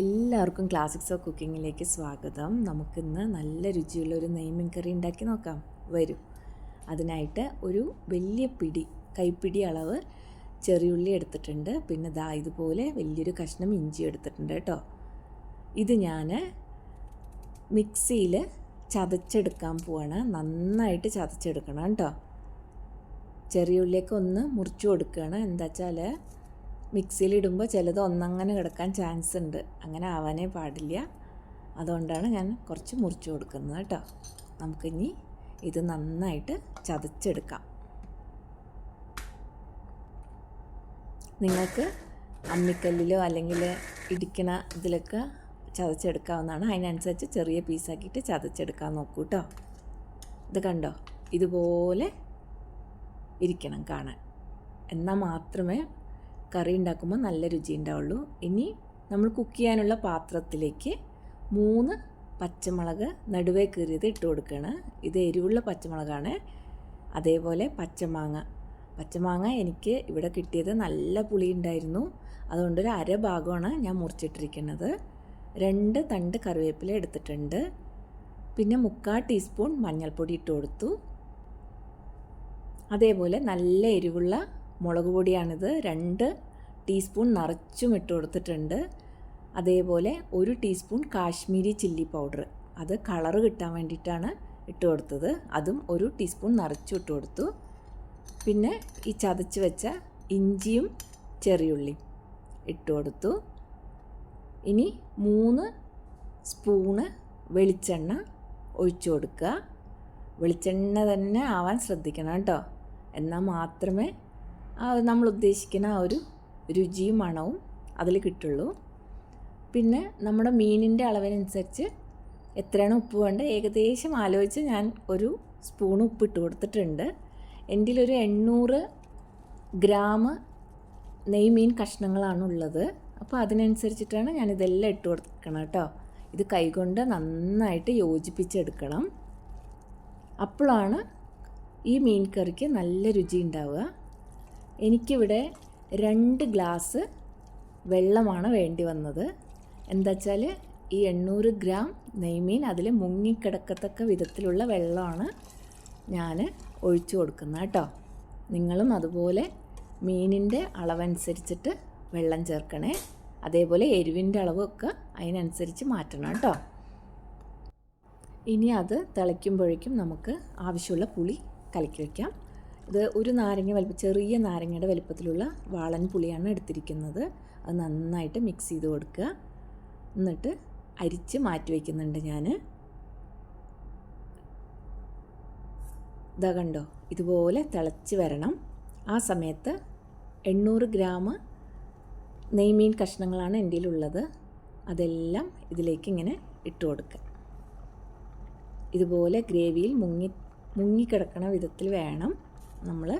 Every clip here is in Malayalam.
എല്ലാവർക്കും ക്ലാസിക്സ് ഓഫ് കുക്കിങ്ങിലേക്ക് സ്വാഗതം. നമുക്കിന്ന് നല്ല രുചിയുള്ള ഒരു നെയ്മീൻ കറി ഉണ്ടാക്കി നോക്കാം. വരും. അതിനായിട്ട് ഒരു വലിയ പിടി കൈപ്പിടി അളവ് ചെറിയുള്ളി എടുത്തിട്ടുണ്ട്. പിന്നെ ദാ ഇതുപോലെ വലിയൊരു കഷ്ണം ഇഞ്ചി എടുത്തിട്ടുണ്ട് കേട്ടോ. ഇത് ഞാൻ മിക്സിയിൽ ചതച്ചെടുക്കാൻ പോവാണ്. നന്നായിട്ട് ചതച്ചെടുക്കണം കേട്ടോ. ചെറിയ ഉള്ളിയൊക്കെ ഒന്ന് മുറിച്ചു കൊടുക്കുകയാണ്. എന്താ വെച്ചാൽ മിക്സിയിലിടുമ്പോൾ ചിലത് ഒന്നങ്ങനെ കിടക്കാൻ ചാൻസ് ഉണ്ട് അങ്ങനെ ആവാനേ പാടില്ല. അതുകൊണ്ടാണ് ഞാൻ കുറച്ച് മുറിച്ച് കൊടുക്കുന്നത് കേട്ടോ. നമുക്കിനി ഇത് നന്നായിട്ട് ചതച്ചെടുക്കാം. നിങ്ങൾക്ക് അമ്മിക്കല്ലിലോ അല്ലെങ്കിൽ ഇടിക്കണ ഇതിലൊക്കെ ചതച്ചെടുക്കാവുന്നതാണ്. അതിനനുസരിച്ച് ചെറിയ പീസാക്കിയിട്ട് ചതച്ചെടുക്കാൻ നോക്കൂ കേട്ടോ. ഇത് കണ്ടോ? ഇതുപോലെ ഇരിക്കണം കാണാൻ. എന്നാൽ മാത്രമേ കറി ഉണ്ടാക്കുമ്പോൾ നല്ല രുചി ഉണ്ടാവുള്ളൂ. ഇനി നമ്മൾ കുക്ക് ചെയ്യാനുള്ള പാത്രത്തിലേക്ക് മൂന്ന് പച്ചമുളക് നടുവേ കീറിയത് ഇട്ട് കൊടുക്കുകയാണ്. ഇത് എരിവുള്ള പച്ചമുളകാണ്. അതേപോലെ പച്ചമാങ്ങ. പച്ചമാങ്ങ എനിക്ക് ഇവിടെ കിട്ടിയത് നല്ല പുളി ഉണ്ടായിരുന്നു. അതുകൊണ്ട് അതുകൊണ്ടൊരു അര ഭാഗമാണ് ഞാൻ മുറിച്ചിട്ടിരിക്കുന്നത്. രണ്ട് തണ്ട് കറിവേപ്പില എടുത്തിട്ടുണ്ട്. പിന്നെ മുക്കാൽ ടീസ്പൂൺ മഞ്ഞൾപ്പൊടി ഇട്ട് കൊടുത്തു. അതേപോലെ നല്ല എരിവുള്ള മുളക് പൊടിയാണിത്. രണ്ട് ടീസ്പൂൺ നിറച്ചും ഇട്ട് കൊടുത്തിട്ടുണ്ട്. അതേപോലെ ഒരു ടീസ്പൂൺ കാശ്മീരി ചില്ലി പൗഡർ. അത് കളറ് കിട്ടാൻ വേണ്ടിയിട്ടാണ് ഇട്ട് കൊടുത്തത്. അതും ഒരു ടീസ്പൂൺ നിറച്ചും ഇട്ട് കൊടുത്തു. പിന്നെ ഈ ചതച്ച് വെച്ച ഇഞ്ചിയും ചെറിയുള്ളിയും ഇട്ട് കൊടുത്തു. ഇനി മൂന്ന് സ്പൂണ് വെളിച്ചെണ്ണ ഒഴിച്ചു കൊടുക്കുക. വെളിച്ചെണ്ണ തന്നെ ആവാൻ ശ്രദ്ധിക്കണം കേട്ടോ. എന്നാൽ മാത്രമേ ആ നമ്മൾ ഉദ്ദേശിക്കുന്ന ആ ഒരു രുചിയും മണവും അതിൽ കിട്ടുള്ളൂ. പിന്നെ നമ്മുടെ മീനിന്റെ അളവിനനുസരിച്ച് എത്രയാണ് ഉപ്പ് വേണ്ടത്? ഏകദേശം ആലോചിച്ച് ഞാൻ ഒരു സ്പൂൺ ഉപ്പ് ഇട്ട് കൊടുത്തിട്ടുണ്ട്. എന്റെ ഒരു എണ്ണൂറ് ഗ്രാം നെയ്മീൻ കഷ്ണങ്ങളാണ് ഉള്ളത് അപ്പോൾ അതിനനുസരിച്ചിട്ടാണ് ഞാൻ ഇതെല്ലാം ഇട്ട് കൊടുക്കണം കേട്ടോ. ഇത് കൈകൊണ്ട് നന്നായിട്ട് യോജിപ്പിച്ചെടുക്കണം. അപ്പോഴാണ് ഈ മീൻ കറിക്ക് നല്ല രുചി ഉണ്ടാവുക. എനിക്കിവിടെ രണ്ട് ഗ്ലാസ് വെള്ളമാണ് വേണ്ടി വന്നത്. എന്താ വെച്ചാൽ ഈ എണ്ണൂറ് ഗ്രാം നെയ്മീൻ അതിൽ മുങ്ങിക്കിടക്കത്തക്ക വിധത്തിലുള്ള വെള്ളമാണ് ഞാൻ ഒഴിച്ചു കൊടുക്കുന്നത് കേട്ടോ. നിങ്ങളും അതുപോലെ മീനിന്റെ അളവനുസരിച്ചിട്ട് വെള്ളം ചേർക്കണേ. അതേപോലെ എരിവിന്റെ അളവൊക്കെ അതിനനുസരിച്ച് മാറ്റണം കേട്ടോ. ഇനി അത് തിളയ്ക്കുമ്പോഴേക്കും നമുക്ക് ആവശ്യമുള്ള പുളി കലക്കി വയ്ക്കാം ഇത് ഒരു നാരങ്ങ വലിപ്പം ചെറിയ നാരങ്ങയുടെ വലിപ്പത്തിലുള്ള വാളൻ പുളിയാണ് എടുത്തിരിക്കുന്നത്. അത് നന്നായിട്ട് മിക്സ് ചെയ്ത് കൊടുക്കുക. എന്നിട്ട് അരിച്ച് മാറ്റി വയ്ക്കുന്നുണ്ട് ഞാൻ. ഇതാ കണ്ടോ? ഇതുപോലെ തിളച്ച് വരണം. ആ സമയത്ത് എണ്ണൂറ് ഗ്രാം നെയ്മീൻ കഷ്ണങ്ങളാണ് എന്റെ ഉള്ളത് അതെല്ലാം ഇതിലേക്ക് ഇങ്ങനെ ഇട്ട് കൊടുക്കുക. ഇതുപോലെ ഗ്രേവിയിൽ മുങ്ങി മുങ്ങിക്കിടക്കണ വിധത്തിൽ വേണം. നമ്മൾ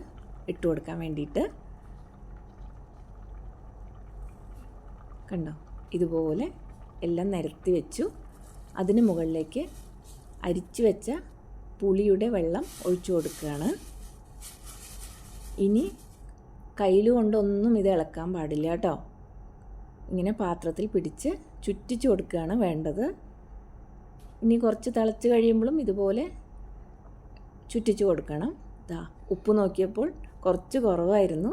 ഇട്ട് കൊടുക്കാൻ വേണ്ടിയിട്ട് കണ്ടോ? ഇതുപോലെ എല്ലാം നിരത്തി വെച്ചു. അതിന് മുകളിലേക്ക് അരിച്ചു വെച്ച പുളിയുടെ വെള്ളം ഒഴിച്ചു കൊടുക്കുകയാണ്. ഇനി കയ്യിൽ കൊണ്ടൊന്നും ഇത് ഇളക്കാൻ പാടില്ല കേട്ടോ. ഇങ്ങനെ പാത്രത്തിൽ പിടിച്ച് ചുറ്റിച്ചു കൊടുക്കുകയാണ് വേണ്ടത്. ഇനി കുറച്ച് തിളച്ച് കഴിയുമ്പോഴും ഇതുപോലെ ചുറ്റിച്ചു കൊടുക്കണം. ഇതാ ഉപ്പ് നോക്കിയപ്പോൾ കുറച്ച് കുറവായിരുന്നു.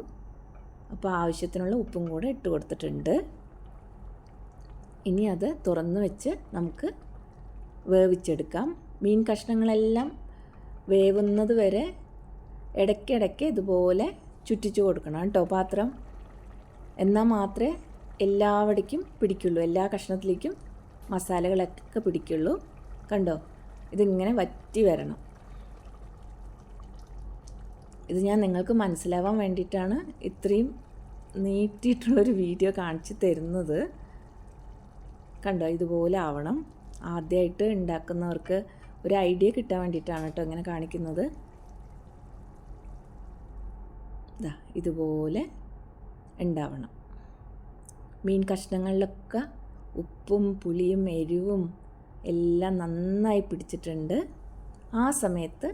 അപ്പോൾ ആവശ്യത്തിനുള്ള ഉപ്പും കൂടെ ഇട്ട് കൊടുത്തിട്ടുണ്ട്. ഇനി അത് തുറന്ന് വെച്ച് നമുക്ക് വേവിച്ചെടുക്കാം. മീൻ കഷ്ണങ്ങളെല്ലാം വേവുന്നത് വരെ ഇടയ്ക്കിടയ്ക്ക് ഇതുപോലെ ചുറ്റിച്ചു കൊടുക്കണം കേട്ടോ പാത്രം. എന്നാൽ മാത്രമേ എല്ലാവിടേക്കും പിടിക്കുള്ളൂ എല്ലാ കഷ്ണത്തിലേക്കും മസാലകളൊക്കെ പിടിക്കുള്ളൂ. കണ്ടോ? ഇതിങ്ങനെ വറ്റി വരണം. ഇത് ഞാൻ നിങ്ങൾക്ക് മനസ്സിലാവാൻ വേണ്ടിയിട്ടാണ് ഇത്രയും നീട്ടിയിട്ടുള്ളൊരു വീഡിയോ കാണിച്ചു തരുന്നത്. കണ്ടോ ഇതുപോലെ ആവണം. ആദ്യമായിട്ട് ഉണ്ടാക്കുന്നവർക്ക് ഒരു ഐഡിയ കിട്ടാൻ വേണ്ടിയിട്ടാണ് കേട്ടോ ഇങ്ങനെ കാണിക്കുന്നത്. ഇതാ ഇതുപോലെ ഉണ്ടാവണം. മീൻ കഷ്ണങ്ങളിലൊക്കെ ഉപ്പും പുളിയും എരിവും എല്ലാം നന്നായി പിടിച്ചിട്ടുണ്ട്. ആ സമയത്ത്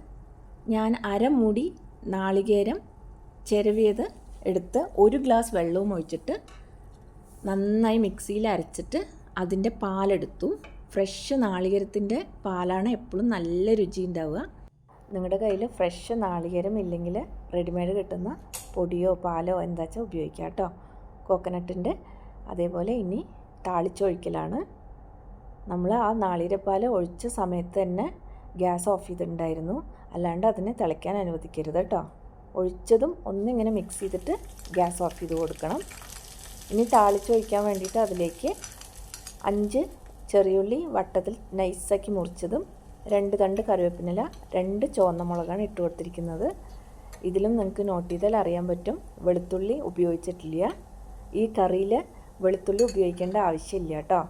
ഞാൻ അരമുടി നാളികേരം ചിരവിയത് എടുത്ത് ഒരു ഗ്ലാസ് വെള്ളവും ഒഴിച്ചിട്ട് നന്നായി മിക്സിയിൽ അരച്ചിട്ട് അതിന്റെ പാലെടുത്തു. ഫ്രഷ് നാളികേരത്തിന്റെ പാലാണ് എപ്പോഴും നല്ല രുചി ഉണ്ടാവുക. നിങ്ങളുടെ കയ്യിൽ ഫ്രഷ് നാളികേരം ഇല്ലെങ്കിൽ റെഡിമെയ്ഡ് കിട്ടുന്ന പൊടിയോ പാലോ എന്താ വെച്ചാൽ ഉപയോഗിക്കാം കേട്ടോ. കോക്കനട്ടിന്റെ അതേപോലെ ഇനി താളിച്ചൊഴിക്കലാണ് നമ്മൾ ആ നാളികേരപ്പാൽ ഒഴിച്ച സമയത്ത് തന്നെ ഗ്യാസ് ഓഫ് ചെയ്തിട്ടുണ്ടായിരുന്നു. അല്ലാണ്ട് അതിനെ തിളയ്ക്കാൻ അനുവദിക്കരുത് കേട്ടോ. ഒഴിച്ചതും ഒന്നിങ്ങനെ മിക്സ് ചെയ്തിട്ട് ഗ്യാസ് ഓഫ് ചെയ്ത് കൊടുക്കണം. ഇനി താളിച്ചൊഴിക്കാൻ വേണ്ടിയിട്ട് അതിലേക്ക് അഞ്ച് ചെറിയുള്ളി വട്ടത്തിൽ നൈസാക്കി മുറിച്ചതും രണ്ട് തണ്ട് കറിവേപ്പിനില രണ്ട് ചുവന്ന മുളകാണ് ഇട്ട് കൊടുത്തിരിക്കുന്നത്. ഇതിലും നിങ്ങൾക്ക് നോട്ട് ചെയ്താൽ അറിയാൻ പറ്റും. വെളുത്തുള്ളി ഉപയോഗിച്ചിട്ടില്ല. ഈ കറിയിൽ വെളുത്തുള്ളി ഉപയോഗിക്കേണ്ട ആവശ്യമില്ല കേട്ടോ.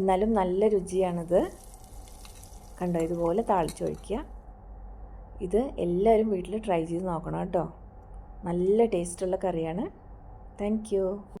എന്നാലും നല്ല രുചിയാണിത്. കണ്ടോ ഇതുപോലെ താളിച്ചൊഴിക്കുക. ഇത് എല്ലാവരും വീട്ടിൽ ട്രൈ ചെയ്ത് നോക്കണം കേട്ടോ. നല്ല ടേസ്റ്റുള്ള കറിയാണ്. താങ്ക്